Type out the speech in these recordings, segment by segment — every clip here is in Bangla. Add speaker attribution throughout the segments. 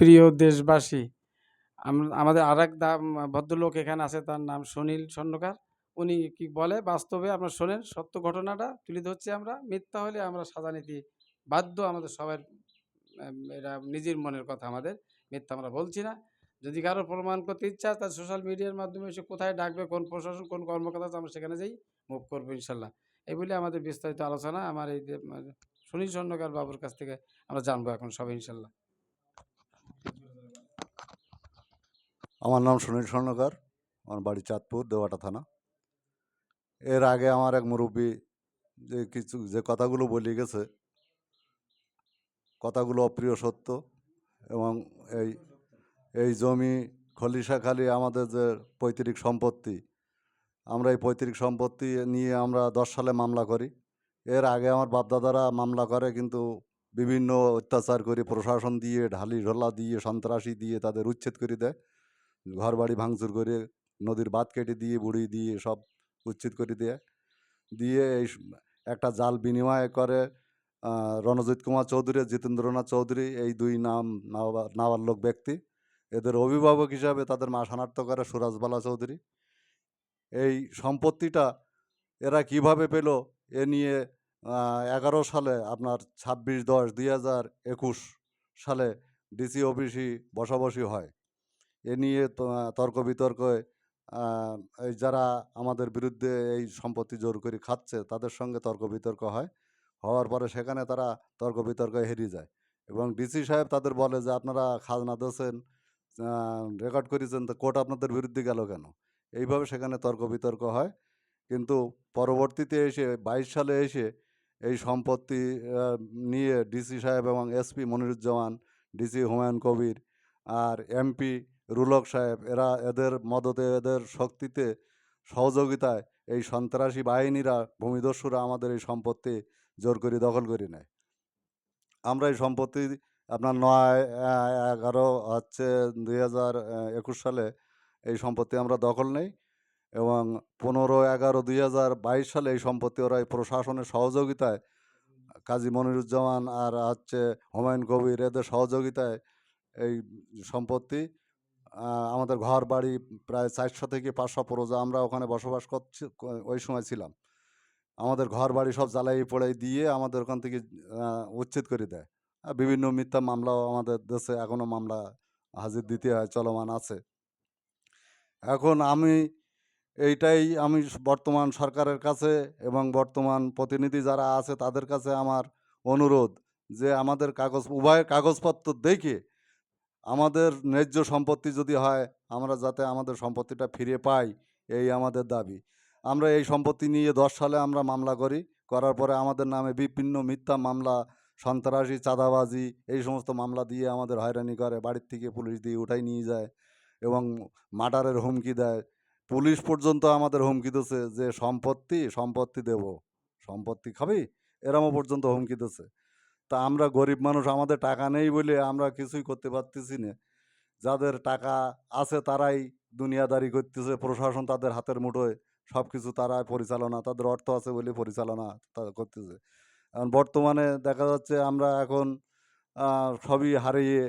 Speaker 1: প্রিয় দেশবাসী আমাদের আর এক ভদ্রলোক এখানে আছে, তার নাম সুনীল স্বর্ণকার উনি কি বলে, বাস্তবে আপনার শোনেন, সত্য ঘটনাটা তুলে ধরছি আমরা, মিথ্যা হলে আমরা সাজা নিতে বাধ্য আমাদের সবার এটা নিজের মনের কথা আমাদের, মিথ্যা আমরা বলছি না। যদি কারও প্রমাণ করতে ইচ্ছা তার সোশ্যাল মিডিয়ার মাধ্যমে সে কোথায় ডাকবে, কোন প্রশাসন, কোন কর্মকর্তা আমরা সেখানে যাই মুভ করব ইনশাল্লাহ। এই বলে আমাদের বিস্তারিত আলোচনা, আমার এই সুনীল স্বর্ণকার বাবুর কাছ থেকে আমরা জানব এখন সবাই ইনশাল্লাহ।
Speaker 2: আমার নাম সুনীল স্বর্ণকার, আমার বাড়ি চাঁদপুর, দেওয়াটা থানা। এর আগে আমার এক মুরব্বী যে কিছু, যে কথাগুলো বলে গেছে, কথাগুলো অপ্রিয় সত্য এবং এই এই জমি খলিশাখালি আমাদের যে পৈতৃক সম্পত্তি, আমরা এই পৈতৃক সম্পত্তি নিয়ে আমরা দশ সালে মামলা করি। এর আগে আমার বাপদাদারা মামলা করে কিন্তু বিভিন্ন অত্যাচার করে প্রশাসন দিয়ে, ঢালি ঢোলা দিয়ে, সন্ত্রাসী দিয়ে তাদের উচ্ছেদ করে দেয়। ঘর বাড়ি ভাঙচুর করে নদীর বাঁধ কেটে দিয়ে বুড়ি দিয়ে সব উচ্ছেদ করে দিয়ে। দিয়ে এই একটা জাল বিনিময় করে রণজিৎ কুমার চৌধুরী, জিতেন্দ্রনাথ চৌধুরী, এই দুই নাম নাবা- নাবালক ব্যক্তি। এদের অভিভাবক হিসাবে তাদের মা শনাক্ত করে সুরাজবালা চৌধুরী। এই সম্পত্তিটা এরা কীভাবে পেল এ নিয়ে এগারো সালে আপনার ছাব্বিশ দশ দুই হাজার একুশ সালে ডিসি অফিসই বসাবসি হয়। এ নিয়ে তর্ক বিতর্কে এই যারা আমাদের বিরুদ্ধে এই সম্পত্তি জোর করে খাচ্ছে, তাদের সঙ্গে তর্ক বিতর্ক হয়। হওয়ার পরে সেখানে তারা তর্ক বিতর্ক হেরিয়ে যায় এবং ডিসি সাহেব তাদের বলে যে, আপনারা খাজনা দিয়েছেন রেকর্ড করেছেন, তো কোর্ট আপনাদের বিরুদ্ধে গেল কেন? এইভাবে সেখানে তর্ক বিতর্ক হয়। কিন্তু পরবর্তীতে এসে, বাইশ সালে এসে এই সম্পত্তি নিয়ে ডিসি সাহেব এবং এসপি মনিরুজ্জামান, ডিসি হুমায়ুন কবির আর এমপি রুলক সাহেব, এরা এদের মদতে, এদের শক্তিতে সহযোগিতায় এই সন্ত্রাসী বাহিনীরা, ভূমিদস্যুরা আমাদের এই সম্পত্তি জোর করে দখল করে নেয়। আমরা এই সম্পত্তি আপনার নয় এগারো হচ্ছে দুই হাজার একুশ সালে এই সম্পত্তি আমরা দখল নেই এবং পনেরো, এগারো দুই হাজার বাইশ সালে এই সম্পত্তি ওরা এই প্রশাসনের সহযোগিতায় কাজী মনিরুজ্জামান আর হচ্ছে হুমায়ুন কবির, এদের সহযোগিতায় এই সম্পত্তি আমাদের ঘর বাড়ি প্রায় চারশো থেকে পাঁচশো প্রজা আমরা ওখানে বসবাস করছি ওই সময় ছিলাম। আমাদের ঘর বাড়ি সব জ্বালাই পোড়াই দিয়ে আমাদের ওখান থেকে উচ্ছেদ করে দেয়। বিভিন্ন মিথ্যা মামলাও আমাদের দেশে এখনও মামলা হাজির দিতে হয়, চলমান আছে। এখন আমি এইটাই, আমি বর্তমান সরকারের কাছে এবং বর্তমান প্রতিনিধি যারা আছে তাদের কাছে আমার অনুরোধ যে আমাদের কাগজ, উভয়ের কাগজপত্র দেখে আমাদের ন্যায্য সম্পত্তি যদি হয়, আমরা যাতে আমাদের সম্পত্তিটা ফিরে পাই, এই আমাদের দাবি। আমরা এই সম্পত্তি নিয়ে দশ সালে আমরা মামলা করি, করার পরে আমাদের নামে বিভিন্ন মিথ্যা মামলা, সন্ত্রাসী, চাঁদাবাজি, এই সমস্ত মামলা দিয়ে আমাদের হয়রানি করে, বাড়ির থেকে পুলিশ দিয়ে উঠাই নিয়ে যায় এবং মার্ডারের হুমকি দেয়। পুলিশ পর্যন্ত আমাদের হুমকি দিচ্ছে যে, সম্পত্তি সম্পত্তি দেব। সম্পত্তি খাবি? এরমও পর্যন্ত হুমকি দিচ্ছে তা আমরা গরিব মানুষ, আমাদের টাকা নেই বলে আমরা কিছুই করতে পারতেছি না। যাদের টাকা আছে তারাই দুনিয়াদারি করতেছে, প্রশাসন তাদের হাতের মুঠোয় সব কিছু তারা পরিচালনা, তাদের অর্থ আছে বলে পরিচালনা করতেছে। এখন বর্তমানে দেখা যাচ্ছে আমরা এখন সবই হারিয়ে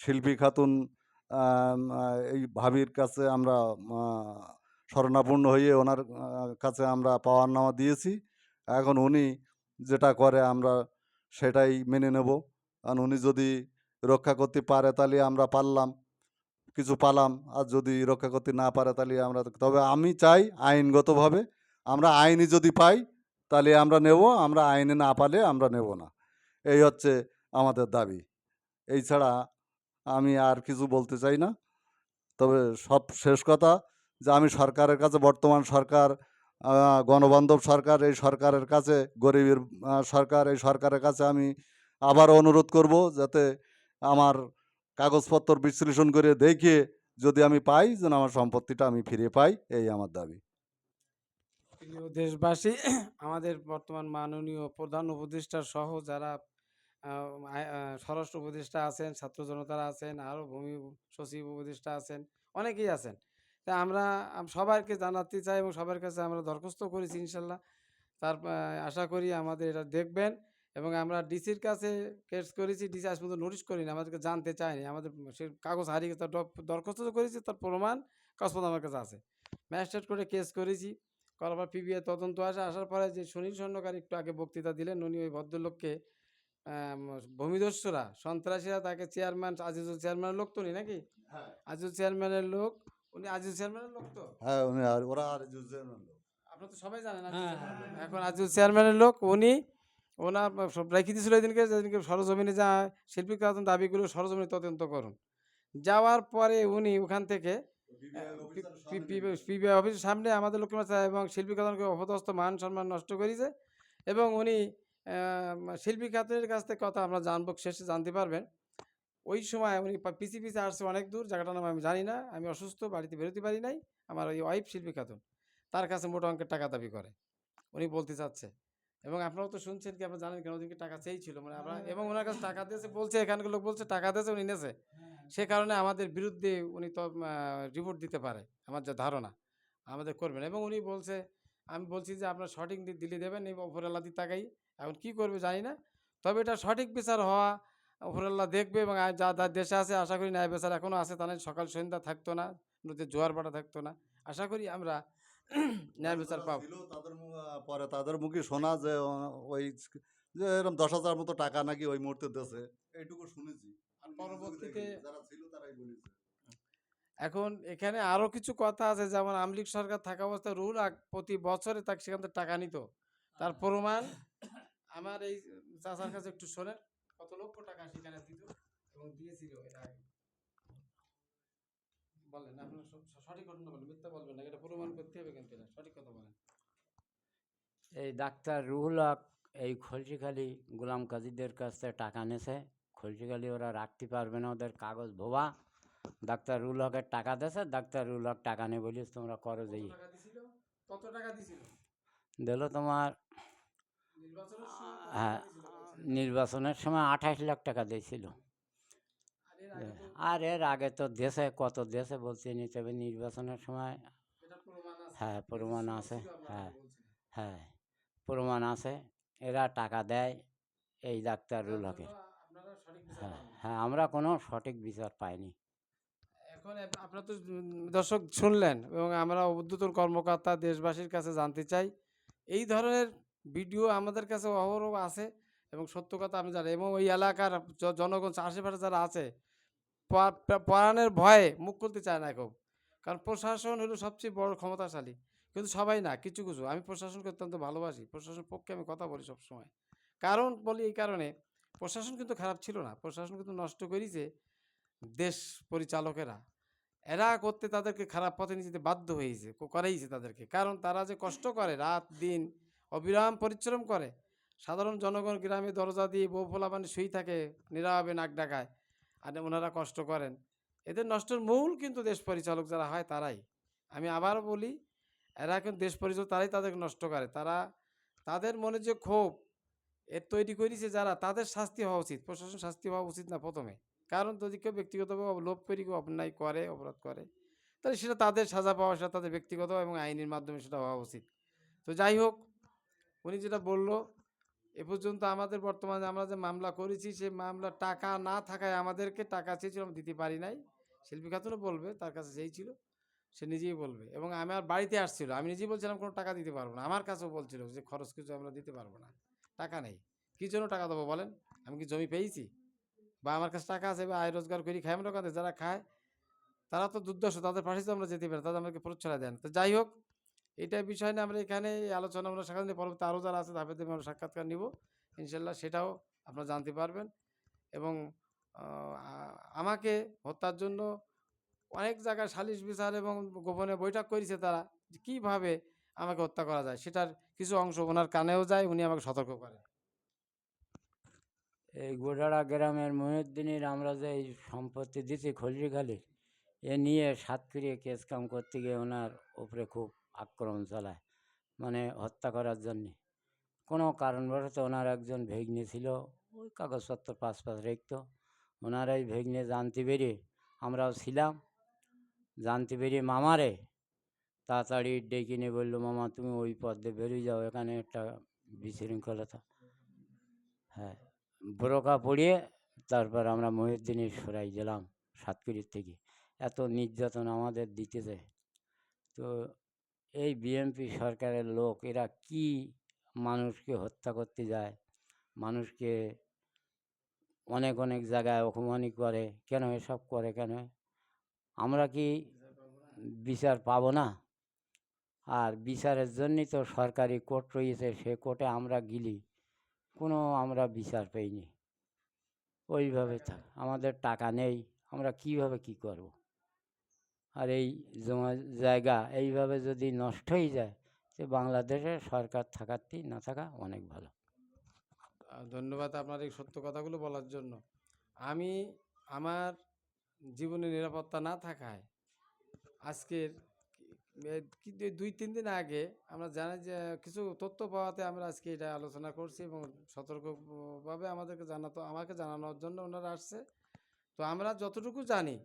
Speaker 2: শিল্পী খাতুন এই ভাবির কাছে আমরা শরণাপন্ন হয়ে ওনার কাছে আমরা পাওয়ার নামা দিয়েছি। এখন উনি যেটা করে আমরা সেটাই মেনে নেব। কারণ উনি যদি রক্ষা করতে পারে তাহলে আমরা পারলাম, কিছু পালাম। আর যদি রক্ষা করতে না পারে তাহলে আমরা তবে আমি চাই আইনগতভাবে আমরা আইনি যদি পাই তাহলে আমরা নেব, আমরা আইনে না পালে আমরা নেব না। এই হচ্ছে আমাদের দাবি। এই ছাড়া আমি আর কিছু বলতে চাই না। তবে সব শেষ কথা যে আমি সরকারের কাছে, বর্তমান সরকার গণবান্ধব সরকার, এই সরকারের কাছে, গরিবের সরকার, এই সরকারের কাছে আমি আবার অনুরোধ করব যাতে আমার কাগজপত্র বিশ্লেষণ করে দেখে যদি আমি পাই যেন আমার সম্পত্তিটা আমি ফিরে পাই, এই আমার দাবি।
Speaker 1: প্রিয় দেশবাসী, আমাদের বর্তমান মাননীয় প্রধান উপদেষ্টা সহ যারা স্বরাষ্ট্র উপদেষ্টা আছেন, ছাত্র জনতারা আছেন, আরও ভূমি সচিব উপদেষ্টা আছেন, অনেকেই আছেন। তা আমরা সবাইকে জানাতে চাই এবং সবার কাছে আমরা দরখাস্ত করেছি ইনশাল্লাহ। তার আশা করি আমাদের এটা দেখবেন এবং আমরা ডিসির কাছে কেস করেছি ডিসি আজ পর্যন্ত নোটিশ করিনি আমাদেরকে জানতে চায়নি। আমাদের সে কাগজ হারিয়ে গেছে তার দরখাস্ত তো করেছি তার প্রমাণ কাগজপত্র আমার কাছে আছে। ম্যাজিস্ট্রেট করে কেস করেছি করার পর পিবিআই তদন্ত আসে আসার পরে যে সুনীল স্বর্ণকার একটু আগে বক্তৃতা দিলেন উনি ওই ভদ্রলোককে ভূমিদস্যুরা সন্ত্রাসীরা তাকে চেয়ারম্যান আজিজুল চেয়ারম্যানের লোক তো নাকি? আজিজুল চেয়ারম্যানের লোক উনি আজিজুল চেয়ারম্যানের লোক তো?
Speaker 2: হ্যাঁ উনি আর ওরা আর যুদ্ধের লোক।
Speaker 1: আপনারা তো সবাই জানেন আজিজুল চেয়ারম্যানের এখন আজিজুল চেয়ারম্যানের লোক উনি ওনার সব রেখে দিয়েছিল ওইদিনকে যেদিনকে সরজমিনে যা শিল্পী কাতন দাবিগুলো সরজমিনে তদন্ত করুন। যাওয়ার পরে উনি ওখান থেকে পিবিআই অফিসের সামনে আমাদের লক্ষ্মী এবং শিল্পী খাতুনকে অপদস্থ মান সম্মান নষ্ট করেছে এবং উনি শিল্পী খাতুনের কাছ থেকে কথা আমরা জানব শেষে জানতে পারবেন। ওই সময় উনি পা- পিছি পিছে আসছে অনেক দূর জায়গাটার নাম আমি জানি না। আমি অসুস্থ বাড়িতে বেরোতে পারি নাই। আমার ওই ওয়াইফ শিল্পী খাতুন তার কাছে মোটা অঙ্কের টাকা দাবি করে। উনি বলতে চাচ্ছে এবং আপনারাও তো শুনছেন কি আপনারা জানেন কেন ওদিনকে টাকা চেয়েছিল? মানে আমরা এবং ওনার কাছে টাকা দিয়েছে বলছে এখানকার লোক বলছে টাকা দিয়েছে উনি নেছে সে কারণে আমাদের বিরুদ্ধে উনি তো রিপোর্ট দিতে পারে আমার যা ধারণা। আমাদের করবেন এবং উনি বলছে আমি বলছি যে আপনার সঠিক দিলে দেবেন এই ওপরাল্লা দিয়ে তাকাই। এখন কী করবে জানি না। তবে এটা সঠিক বিচার হওয়া ওপরাল্লা দেখবে এবং যা যা দেশে আছে আশা করি ন্যায় বিচার এখনও আছে। তাহলে সকাল সন্ধ্যা থাকতো না নদীতে জোয়ার ভাটা থাকতো না। আশা করি আমরা ন্যায় বিচার পাবো।
Speaker 2: তাদের পরে তাদের মুখে শোনা যে ওই যে এরকম দশ হাজার মতো টাকা নাকি ওই মুহূর্তে দেশে এইটুকু শুনেছি।
Speaker 1: আর পরবর্তীতে-
Speaker 2: যারা ছিল তারাই বলেছে।
Speaker 1: এখন এখানে আরও কিছু কথা আছে যেমন আমলিক সরকার থাকা অবস্থায় রুল প্রতি বছরে তাকে সেখান থেকে টাকা নিত। তার প্রমাণ আমার এই চাচার কাছে একটু শোনেন। লক্ষ টাকা সেখানে দিত এবং দিয়েছিল এর আগে। বলেন আপনার সঠিক ঘটনা বলেন মিথ্যা বলবেন না এটা প্রমাণ করতে হবে কিন্তু এটা সঠিক কথা বলেন।
Speaker 3: এই ডাক্তার রুহুল হক এই খলসিখালি গোলাম কাজীদের কাছ থেকে টাকা নেছে খলসিখালি ওরা রাখতে পারবে না ওদের কাগজ ভোবা ডাক্তার রুল হকের টাকা দেছে ডাক্তার রুল হক টাকা নেই বলিস তোমরা করো যেই।
Speaker 1: কত টাকা দিছিল?
Speaker 3: দিল তোমার হ্যাঁ? নির্বাচনের সময় আঠাশ লাখ টাকা দিয়েছিল।
Speaker 1: আর এর আগে তো
Speaker 3: দেশে কত দেশে বলছে নি, তবে নির্বাচনের সময় হ্যাঁ প্রমাণ আছে হ্যাঁ হ্যাঁ প্রমাণ আছে, এরা টাকা দেয় এই ডাক্তার রুল
Speaker 1: জন্য
Speaker 3: হকের। হ্যাঁ হ্যাঁ আমরা কোনো সঠিক বিচার পাইনি।
Speaker 1: এখন আপ- আপনারা তো দর্শক শুনলেন এবং আমরা উদ্যতন কর্মকর্তা দেশবাসীর কাছে জানতে চাই, এই ধরনের ভিডিও আমাদের কাছে অহরহ আছে। এবং সত্য কথা আমি জানি এবং ওই এলাকার জনগণ আশেপাশে যারা আছে পরাণের ভয়ে মুখ খুলতে চায় না খুব কারণ প্রশাসন হলো সবচেয়ে বড় ক্ষমতাশালী। কিন্তু সবাই না, কিছু কিছু। আমি প্রশাসনকে অত্যন্ত ভালোবাসি। প্রশাসনের পক্ষে আমি কথা বলি সবসময়। কারণ বলি এই কারণে, প্রশাসন কিন্তু খারাপ ছিল না। প্রশাসন কিন্তু নষ্ট করেছে দেশ পরিচালকেরা। এরা করতে তাদেরকে খারাপ পথে নিয়ে যেতে বাধ্য হয়েছে করাইছে তাদেরকে। কারণ তারা যে কষ্ট করে, রাত, দিন অবিরাম পরিশ্রম করে সাধারণ জনগণ গ্রামে দরজা দিয়ে বউ ফোলাপানি শুই থাকে, নিরাবে নাক ডাকায় আর ওনারা কষ্ট করেন। এদের নষ্টের মূল কিন্তু দেশ পরিচালক যারা হয় তারাই। আমি আবার বলি, এরা কিন্তু দেশ পরিচালক তারাই তাদেরকে নষ্ট করে। তারা তাদের মনে যে ক্ষোভ এর তৈরি করেছে যারা, তাদের শাস্তি হওয়া উচিত। প্রশাসন শাস্তি হওয়া উচিত না প্রথমে। কারণ যদি কেউ ব্যক্তিগতভাবে লোভ করি, কেউ অন্যায় করে, অপরাধ করে, তাহলে সেটা তাদের সাজা পাওয়া, সেটা তাদের ব্যক্তিগত এবং আইনের মাধ্যমে সেটা হওয়া উচিত। তো যাই হোক, উনি যেটা বলল এ পর্যন্ত আমাদের বর্তমানে আমরা যে মামলা করেছি, সে মামলা টাকা না থাকায় আমাদেরকে টাকা চেয়েছিল আমি দিতে পারি নাই। শিল্পী খাতুনও বলবে, তার কাছে চেয়েছিল সে নিজেই বলবে। এবং আমার বাড়িতে আসছিল, আমি নিজেই বলছিলাম, কোনো টাকা দিতে পারব না। আমার কাছেও বলছিল যে, খরচ কিছু আমরা দিতে পারব না, টাকা নেই। কী জন্য টাকা দেবো বলেন? আমি কি জমি পেয়েছি? বা আমার কাছে টাকা আছে বা আয় রোজগার করি খাই আমরা যারা খায়, তারা তো দুর্দশ, তাদের পাশে তো আমরা যেতে পারি তাদের আমাকে প্রচ্ছনা দেন। তো যাই হোক এটা বিষয় নিয়ে আমরা এখানে আলোচনা আমরা সাক্ষাৎ পরবর্তী আরও যারা আছে তাদের আমরা সাক্ষাৎকার নিব। ইনশাল্লাহ সেটাও আপনারা জানতে পারবেন। এবং আমাকে হত্যার জন্য অনেক জায়গায় সালিশ বিচার এবং গোপনে বৈঠক করেছে তারা কীভাবে আমাকে হত্যা করা যায়, সেটার কিছু অংশ ওনার কানেও যায়, উনি আমাকে সতর্ক করেন।
Speaker 3: এই গোডাড়া গ্রামের মহিউদ্দিনের আমরা যে এই সম্পত্তি দিচ্ছি খলজিখালি এ নিয়ে সাতক্ষীরে কেস কাম করতে গিয়ে ওনার উপরে খুব আক্রমণ চালায় মানে হত্যা করার জন্যে। কোনো কারণবশত ওনার একজন ভেগ্নে ছিল, ওই কাগজপত্র পাস পাস রেখতো। ওনার এই ভেগ্নে জানতে বেরিয়ে আমরাও ছিলাম। জানতে বেরিয়ে মামারে তাড়াতাড়ি ডেকে নিয়ে বলল, মামা, তুমি ওই পথে বেরিয়ে যাও, এখানে একটা বিশৃঙ্খলতা হ্যাঁ বোরকা পড়িয়ে তারপর আমরা মহিউদ্দিনের সরাই গেলাম সাতক্ষীরার থেকে। এত নির্যাতন আমাদের দিতেছে। তো এই বিএনপি সরকারের লোক, এরা কি মানুষকে হত্যা করতে যায়? মানুষকে অনেক অনেক জায়গায় অপমানি করে। কেন এসব করে কেন? আমরা কি বিচার পাবো না? আর বিচারের জন্যই তো সরকারি কোর্ট রয়েছে, সে কোর্টে আমরা গেলি কোনো আমরা বিচার পাইনি। ওইভাবে থাক, আমাদের টাকা নেই, আমরা কীভাবে কি করব? আর এই জমা জায়গা এইভাবে যদি নষ্ট হয়ে যায় তো বাংলাদেশে সরকার থাকাতেই না থাকা অনেক ভালো।
Speaker 1: ধন্যবাদ আপনার এই সত্য কথাগুলো বলার জন্য। আমি আমার জীবনে নিরাপত্তা না থাকায় আজকের দুই, তিন দিন আগে আমরা জানি যে কিছু তথ্য পাওয়াতে আমরা আজকে এটা আলোচনা করছি এবং সতর্কভাবে আমাদেরকে জানাতো, আমাকে জানানোর জন্য ওনারা আসছে। তো আমরা যতটুকু জানি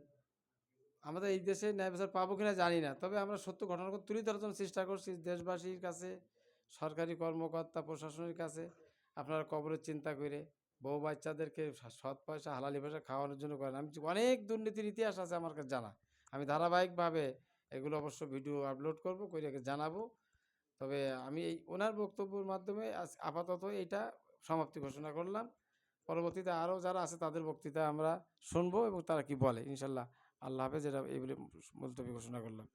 Speaker 1: আমাদের এই দেশে ন্যায় বিচার পাবো কিনা জানি না। তবে আমরা সত্য ঘটনাকে তুলে ধরার জন্য চেষ্টা করছি দেশবাসীর কাছে, সরকারি কর্মকর্তা, প্রশাসনের কাছে। আপনারা কবরের চিন্তা করে বউ বাচ্চাদেরকে সৎ পয়সা, হালালি পয়সা খাওয়ানোর জন্য করেন। আমি অনেক দুর্নীতির ইতিহাস আছে আমার কাছে জানা। আমি ধারাবাহিকভাবে এগুলো অবশ্য ভিডিও আপলোড করব করে জানাব। তবে আমি এই ওনার বক্তব্যের মাধ্যমে আপাতত এটা সমাপ্তি ঘোষণা করলাম। পরবর্তীতে আরও যারা আছে তাদের বক্তৃতা আমরা শুনব এবং তারা কি বলে, ইনশাল্লাহ। আল্লাহ হাফেজ এটা এই বলে মুলতবি ঘোষণা করলাম।